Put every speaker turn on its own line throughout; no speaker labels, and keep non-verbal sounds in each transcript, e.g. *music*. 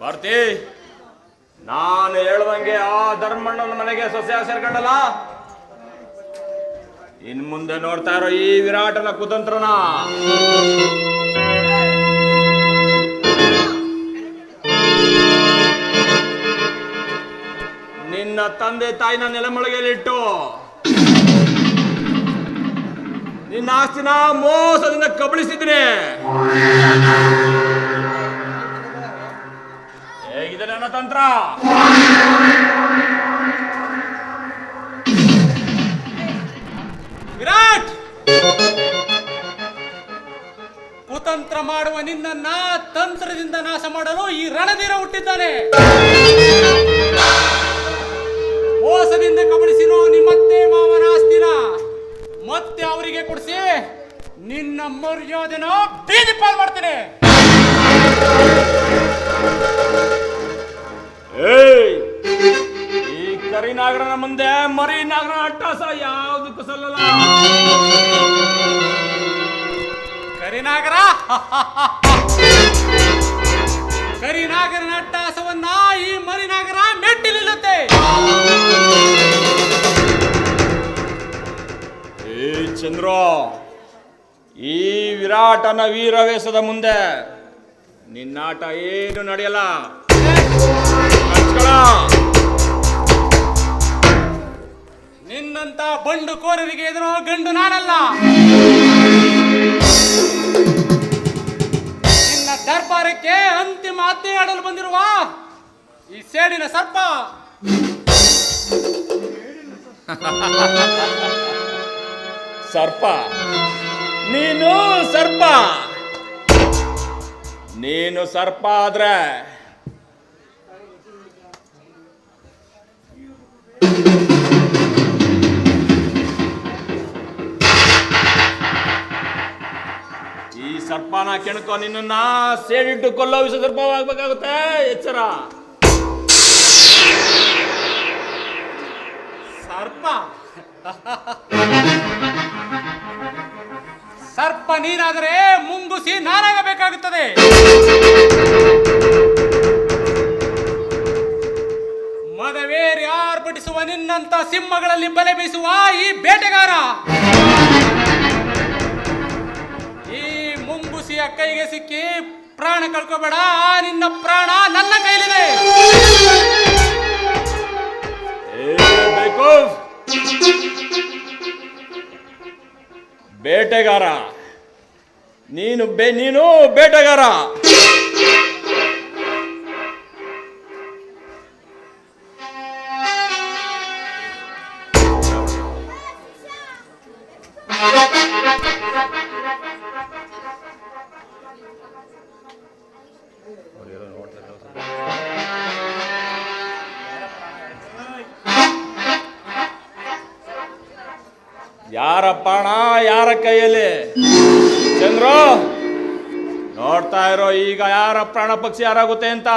ಭಾರತಿ ನಾನು ಹೇಳ್ದಂಗೆ ಆ ಧರ್ಮಣ್ಣನ ಮನೆಗೆ ಸಸ್ಯ ಸೇರ್ಕೊಂಡಲ್ಲ? ಇನ್ ಮುಂದೆ ನೋಡ್ತಾ ಇರೋ ಈ ವಿರಾಟನ ಕುತಂತ್ರನ. ನಿನ್ನ ತಂದೆ ತಾಯಿನ ನೆಲಮೊಳಗೆಯಲ್ಲಿಟ್ಟು ನಿನ್ನ ಆಸ್ತಿನ ಮೋಸದಿಂದ ಕಬಳಿಸಿದ್ರೆ ಹೇಗಿದೆ ನನ್ನ ತಂತ್ರ?
ವಿರಾಟ್! ಕುತಂತ್ರ ಮಾಡುವ ನಿನ್ನ ತಂತ್ರದಿಂದ ನಾಶ ಮಾಡಲು ಈ ರಣಧೀರ ಹುಟ್ಟಿದ್ದಾನೆ. ಮೋಸದಿಂದ ಕಬಳಿಸಿರೋ ನಿಮ್ಮತ್ತೆ ಮಾವನ ಆಸ್ತಿನ ಮತ್ತೆ ಅವರಿಗೆ ಕೊಡಿಸಿ ನಿನ್ನ ಮರ್ಯಾದೆನ ಬೀದಿ ಪಾಲ್ ಮಾಡ್ತೇನೆ.
ಏಯ್! ಈ ಕರಿನಾಗರನ ಮುಂದೆ ಮರಿ ನಾಗರ ಅಟ್ಟಾಸ ಯಾವುದಕ್ಕೂ ಸಲ್ಲಲ್ಲ.
ಕರಿನಾಗರ? ಕರಿನಾಗರನ ಅಟ್ಟಾಸವನ್ನ ಈ ಮರಿನಾಗರ ಮೆಟ್ಟಿಲಿಲ್ಲುತ್ತೆ.
ಏ ಚಂದ್ರ, ಈ ವಿರಾಟನ ವೀರವೇಶದ ಮುಂದೆ ನಿನ್ನಾಟ ಏನು ನಡೆಯಲ್ಲ. ಕಚ್ಕೊಳ.
ಬಂಡು ಕೋರರಿಗೆ ಎದುರೋ ಗಂಡು ನಾನಲ್ಲ. ನಿನ್ನ ದರ್ಬಾರಕ್ಕೆ ಅಂತಿಮ ಅತ್ತೆ ಆಡಲು ಬಂದಿರುವ ಈ ಸೇಡಿನ ಸರ್ಪ.
ಸರ್ಪ. ನೀನು ಸರ್ಪ. ನೀನು ಸರ್ಪ ಆದ್ರೆ ಸರ್ಪನ ಕೆಣಕೋ ನಿನ್ನ ಸೇಡಿಟ್ಟು ಕೊಲ್ಲೋ ವಿಷ ಸರ್ಪವಾಗಬೇಕಾಗುತ್ತೆ. ಎಚ್ಚರ.
ಸರ್ಪ. ಸರ್ಪ ನೀನಾದರೆ ಮುಂಗುಸಿ ನಾನಾಗಬೇಕಾಗುತ್ತದೆ. ಮದವೇರಿ ಆರ್ಭಟಿಸುವ ನಿನ್ನಂತ ಸಿಂಹಗಳಲ್ಲಿ ಬಲೆ ಬೀಸುವ ಈ ಬೇಟೆಗಾರ. ಕೈಗೆ ಸಿಕ್ಕಿ ಪ್ರಾಣ ಕಳ್ಕೋಬೇಡ ನಿನ್ನ ಪ್ರಾಣ ನನ್ನ ಕೈಲಿದೆ.
ಬೇಟೆಗಾರ. ನೀನು ಬೇ ನೀನು ಬೇಟೆಗಾರ. ಯಾರ ಪ್ರಾಣ ಯಾರ ಕೈಯಲ್ಲಿ? ಚಂದ್ರ ನೋಡ್ತಾ ಇರೋ ಈಗ ಯಾರ ಪ್ರಾಣ ಪಕ್ಷಿ ಯಾರಾಗುತ್ತೆ ಅಂತ?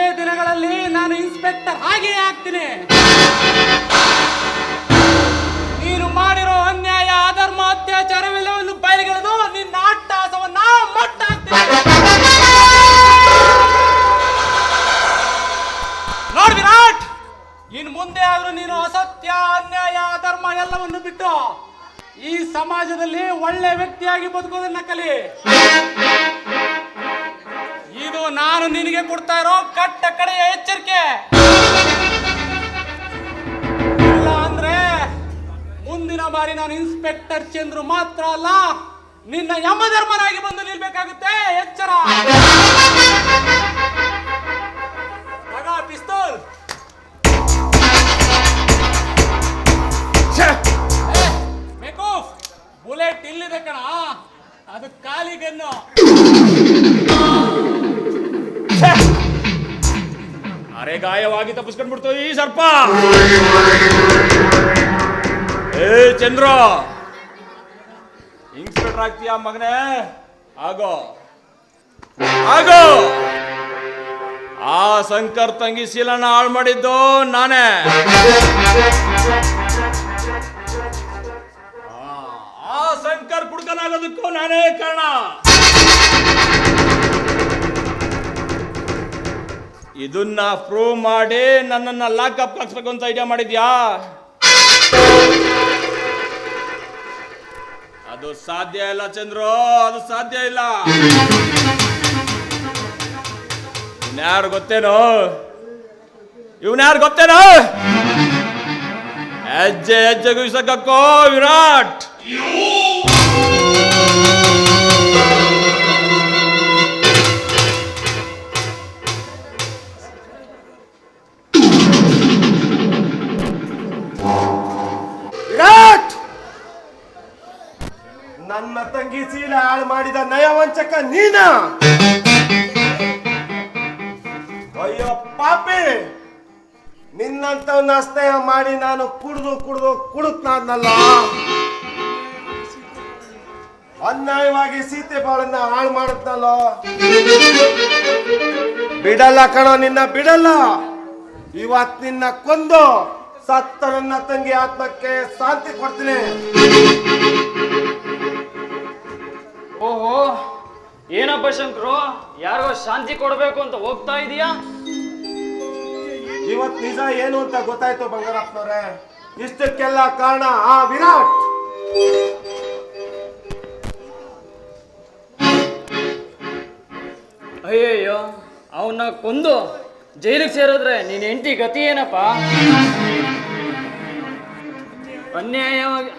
ಕೆಲವೇ ದಿನಗಳಲ್ಲಿ ನಾನು ಇನ್ಸ್ಪೆಕ್ಟರ್ ಹಾಗೆ ಆಗ್ತೀನಿ. ನೀನು ಮಾಡಿರೋ ಅನ್ಯಾಯ, ಅಧರ್ಮ ಅತ್ಯಾಚಾರವೆಲ್ಲವನ್ನು ಬಯಲಿಗೆಳೆದು ನಿನ್ನ ಅಟ್ಟಾಸವನ್ನ ಮಟ್ಟಾಗ್ತೀನಿ ನೋಡ್ ವಿರಾಟ್, ಇನ್ ಮುಂದೆ ಆದ್ರೂ ನೀನು ಅಸತ್ಯ, ಅನ್ಯಾಯ, ಅಧರ್ಮ ಎಲ್ಲವನ್ನು ಬಿಟ್ಟು ಈ ಸಮಾಜದಲ್ಲಿ ಒಳ್ಳೆ ವ್ಯಕ್ತಿಯಾಗಿ ಬದುಕೋದನ್ನ ಕಲಿ. ನಾನು ನಿನಗೆ ಕೊಡ್ತಾ ಇರೋ ಕಟ್ಟ ಕಡೆಯ ಎಚ್ಚರಿಕೆ. ಇಲ್ಲ ಅಂದ್ರೆ ಮುಂದಿನ ಬಾರಿ ನಾನು ಇನ್ಸ್ಪೆಕ್ಟರ್ ಚಂದ್ರು ಮಾತ್ರ ಅಲ್ಲ, ನಿನ್ನ ಯಮಧರ್ಮನಾಗಿ ಬಂದು ನಿಲ್ಬೇಕಾಗುತ್ತೆ, ಎಚ್ಚರ.
ಈ ಸರ್ಪ! ಏ ಚಂದ್ರ! ಇನ್ಸ್ಪೆಕ್ಟರ್ ಆಗ್ತೀಯ ಮಗನೇ? ಆಗೋ. ಆಗೋ! ಆ ಶಂಕರ್ ತಂಗಿ ಶೀಲನ ಹಾಳು ಮಾಡಿದ್ದು ನಾನೇ. ಆ, ಆ ಶಂಕರ್ ಕುಡ್ಕನಾಗೋದಕ್ಕೂ ನಾನೇ ಕಾರಣ. ಇದನ್ನ ಪ್ರೂವ್ ಮಾಡಿ ನನ್ನನ್ನು ಲಾಕಪ್ ಹಾಕ್ಸ್ಬೇಕು ಅಂತ ಐಡಿಯಾ ಮಾಡಿದ್ಯಾ? ಅದು ಸಾಧ್ಯ ಇಲ್ಲ ಚಂದ್ರು, ಅದು ಸಾಧ್ಯ ಇಲ್ಲ. ಇವ್ನ್ಯಾರು ಗೊತ್ತೇನೋ? ಇವ್ನ್ಯಾರು ಗೊತ್ತೇನೋ? ಹೆಜ್ಜೆ ಹೆಜ್ಜೆಗೂ ವಿರಾಟ್.
ತಂಗಿ ಚೀಲ ಹಾಳು ಮಾಡಿದ ನಯವಂಚಕ ನೀನ. ಅಯ್ಯೋ ಪಾಪಿ. ನಿನ್ನಂತವನ್ನ ಅಸ್ತಯ ಮಾಡಿ ನಾನು ಕುಡ್ದು ಕುಡ್ದು ಕುಡುತ್ತಾದ್ನಲ್ಲ ಅನ್ಯಾಯವಾಗಿ ಸೀತೆ ಬಾಳನ್ನ ಹಾಳು ಮಾಡುತ್ತಲ್ಲ ಬಿಡಲ್ಲ ಕಣೋ, ನಿನ್ನ ಬಿಡಲ್ಲ. ಇವತ್ ನಿನ್ನ ಕೊಂದು ಸತ್ತ ನನ್ನ ತಂಗಿ ಆತ್ಮಕ್ಕೆ ಶಾಂತಿ ಕೊಡ್ತೀನಿ.
ಓಹೋ ಏನಪ್ಪ ಶಂಕರು? ಯಾರಿಗೋ ಶಾಂತಿ ಕೊಡಬೇಕು ಅಂತ ಹೋಗ್ತಾ ಇದೀಯಾ?
ಇವತ್ ನಿಜ ಏನು ಅಂತ ಗೊತ್ತಾಯ್ತು ಬಂಗಾರಪ್ಪನವ್ರೆ? ಇಷ್ಟಕ್ಕೆಲ್ಲ ಕಾರಣ ಆ ವಿರಾಟ್!
ಅಯ್ಯಯ್ಯೋ ಅವನ್ನ ಕೊಂದು ಜೈಲಿಗೆ ಸೇರಿದ್ರೆ ನೀನ್ ಹೆಂಡತಿ ಗತಿ ಏನಪ್ಪ? ಅನ್ಯಾಯವಾಗಿ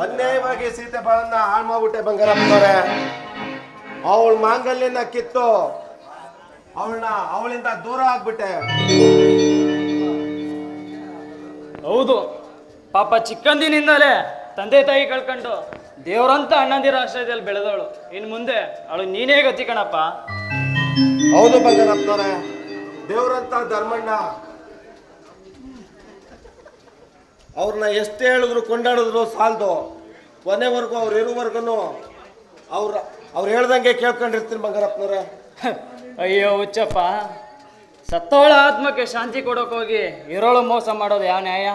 ಅನ್ಯಾಯವಾಗಿ ಸೀತೆ ಬಾಳನ್ನ ಹಾಳು ಮಾಡ್ಬಿಟ್ಟೆ ಬಂಗಾರಪ್ಪನವ್ರೆ. ಅವಳ ಮಾಂಗಲ್ಯನ ಕಿತ್ತು. ಅವಳನ್ನ ಅವಳಿಂದ ದೂರ ಆಗ್ಬಿಟ್ಟೆ.
ಹೌದು. ಪಾಪ ಚಿಕ್ಕಂದಿನಿಂದಲೇ ತಂದೆ ತಾಯಿ ಕಳ್ಕೊಂಡು ದೇವ್ರಂತ ಅಣ್ಣಂದಿರ ಆಶ್ರಯದಲ್ಲಿ ಬೆಳೆದವಳು. ಇನ್ ಮುಂದೆ ಅವಳು ನೀನೇ ಗತಿ ಕಣಪ್ಪ.
ಹೌದು ಬಂಗಾರಪ್ಪನವ್ರೆ. ದೇವ್ರಂತ ಧರ್ಮಣ್ಣ. ಅವ್ರನ್ನ ಎಷ್ಟು ಹೇಳಿದ್ರು ಕೊಂಡಾಡಿದ್ರು ಸಾಲದು. ಕೊನೆವರೆಗೂ ಅವ್ರು ಇರುವವರೆಗೂ ಅವ್ರ ಅವ್ರು ಹೇಳ್ದಂಗೆ ಕೇಳ್ಕೊಂಡಿರ್ತೀನಿ ಬಂಗಾರಪ್ಪನವ್ರೆ. *laughs*
ಅಯ್ಯೋ, ಹುಚ್ಚಪ್ಪ. ಸತ್ತೋಳ ಆತ್ಮಕ್ಕೆ ಶಾಂತಿ ಕೊಡೋಕೆ ಹೋಗಿ ಇರೋಳು ಮೋಸ ಮಾಡೋದು ಯಾವ ನ್ಯಾಯ?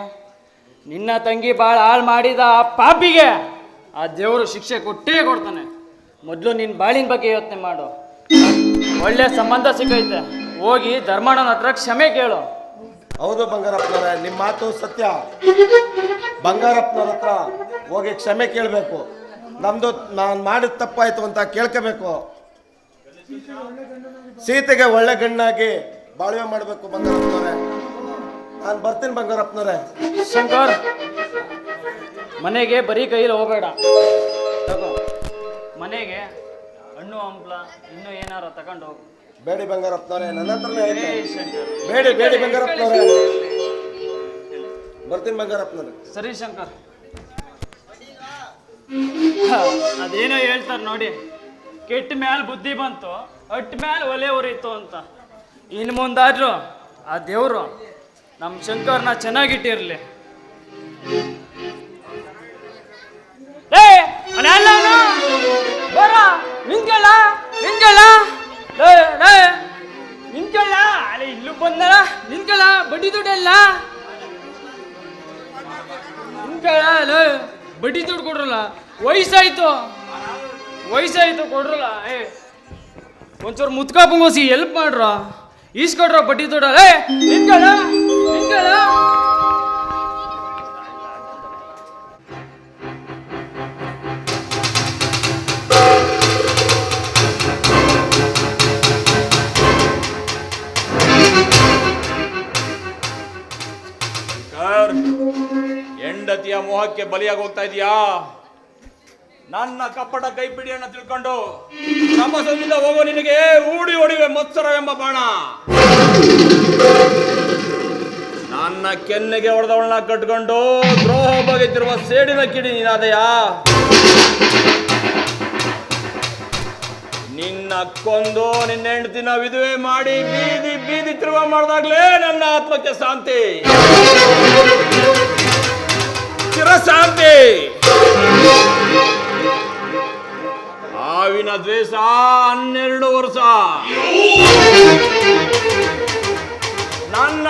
ನಿನ್ನ ತಂಗಿ ಭಾಳ ಹಾಳು ಮಾಡಿದ ಆ ಪಾಪಿಗೆ ಆ ದೇವರು ಶಿಕ್ಷೆ ಕೊಟ್ಟೇ ಕೊಡ್ತಾನೆ. ಮೊದಲು ನಿನ್ನ ಬಾಳಿನ ಬಗ್ಗೆ ಯೋಚನೆ ಮಾಡು. ಒಳ್ಳೆ ಸಂಬಂಧ ಸಿಗೈತೆ. ಹೋಗಿ ಧರ್ಮಣ್ಣನ ಹತ್ರ ಕ್ಷಮೆ ಕೇಳು.
ಹೌದು ಬಂಗಾರಪ್ಪನವ್ರೆ ನಿಮ್ಮ ಮಾತು ಸತ್ಯ. ಬಂಗಾರಪ್ಪನವ್ರ ಹತ್ರ ಹೋಗಿ ಕ್ಷಮೆ ಕೇಳಬೇಕು. ನಮ್ದು ನಾನು ಮಾಡಿದ ತಪ್ಪಾಯ್ತು ಅಂತ ಕೇಳ್ಕೋಬೇಕು. ಸೀತೆಗೆ ಒಳ್ಳೆ ಗಣ್ಣಾಗಿ ಬಾಳ್ವೆ ಮಾಡಬೇಕು ಬಂಗಾರಪ್ಪನವ್ರೆ. ನಾನು ಬರ್ತೀನಿ ಬಂಗಾರಪ್ಪನವ್ರೆ.
ಶಂಕರ್, ಮನೆಗೆ ಬರೀ ಕೈಯಲ್ಲಿ ಹೋಗಬೇಡ. ಮನೆಗೆ ಹಣ್ಣು, ಹಂಪ್ಲ, ಇನ್ನೂ ಏನಾರ ತಗೊಂಡು ಹೋಗು.
ಬೇಡಿ ಬಂಗಾರಪ್ಪನವ್ರೆ ನನ್ನ ಹತ್ರನೇ ಐತೆ ಬೇಡಿ ಬೇಡಿ ಬಂಗಾರಪ್ಪನವ್ರೆ. ಬರ್ತೀನಿ ಬಂಗಾರಪ್ಪನವ್ರೆ.
ಸರಿ ಶಂಕರ್. ಅದೇನೋ ಹೇಳ್ತಾರೆ ನೋಡಿ. ಕೆಟ್ಟ ಮ್ಯಾಲ ಬುದ್ಧಿ ಬಂತು ಅಟ್ ಮ್ಯಾಲ ಒಲೆ ಉರಿತು ಅಂತ. ಇನ್ನು ಮುಂದಾದ್ರು ಆ ದೇವರು ನಮ್ಮ ಶಂಕರ್ನ ಚೆನ್ನಾಗಿಟ್ಟಿರ್ಲಿ. ಏ ಬರ ನಿಂಗಲ್ಲ ನಿಂತ್ಕೊಳ್ಳ. ಲೇ ಲೇ ನಿಂತ್ಕೊಳ್ಳ. ಅಲ್ಲ ಇಲ್ಲೂ ಬಂದಲ್ಲ. ನಿಂತ್ಕೊಳ್ಳ, ಬಡ್ಡಿ ದುಡ್ಡೆಲ್ಲ. ನಿಂತ್ಕೊಳ್ಳ, ಲೇ, ಬಡ್ಡಿ ದುಡ್ಡು ಕೊಡ್ರಲ್ಲ. ವಯಸ್ಸಾಯ್ತು. ವಯಸ್ಸಾಯ್ತು, ಕೊಡ್ರಲ್ಲ, ಏ. ಒಂಚೂರು ಮುತ್ಕ ಪುಂಗೋಸಿ ಎಲ್ಪ್ ಮಾಡ್ರ. ಈಸ್ಕೊಡ್ರ ಬಡ್ಡಿ ದುಡ್ಡಲ್ಲ. ನಿಂತ್ಕೊಳ್ಳ ನಿಂತ್ಕೊಳ್ಳ.
ಹೆಂಡತಿಯ ಮೋಹಕ್ಕೆ ಬಲಿಯಾಗಿ ಹೋಗ್ತಾ ಇದೀಯಾ? ನನ್ನ ಕಪ್ಪಟ ಕೈಪಿಡಿಯನ್ನ ತಿಳ್ಕೊಂಡು ತಪಸ್ಸದಿಂದ ಹೋಗೋ ನಿನಗೆ ಊಡಿ ಹೊಡಿವೆ ಎಂಬ ಬಾಣ. ನನ್ನ ಕೆನ್ನೆಗೆ ಹೊಡೆದವಳನ್ನ ಕಟ್ಕೊಂಡು ದ್ರೋಹ ಬಗೆತಿರುವ ಸೇಡಿನ ಕಿಡಿ ನೀನಾದೆಯಾ? ನಿನ್ನ ಕೊಂದು ನಿನ್ನ ಹೆಂಡತಿನ ವಿಧವೆ ಮಾಡಿ ಬೀದಿ ಬೀದಿ ತಿರುವ ಮಾಡಿದಾಗ್ಲೇ ನನ್ನ ಆತ್ಮಕ್ಕೆ ಶಾಂತಿ. ಚಿರಶಾಂತಿ ಹಾವಿನ ದ್ವೇಷ ಹನ್ನೆರಡು ವರ್ಷ. ನನ್ನ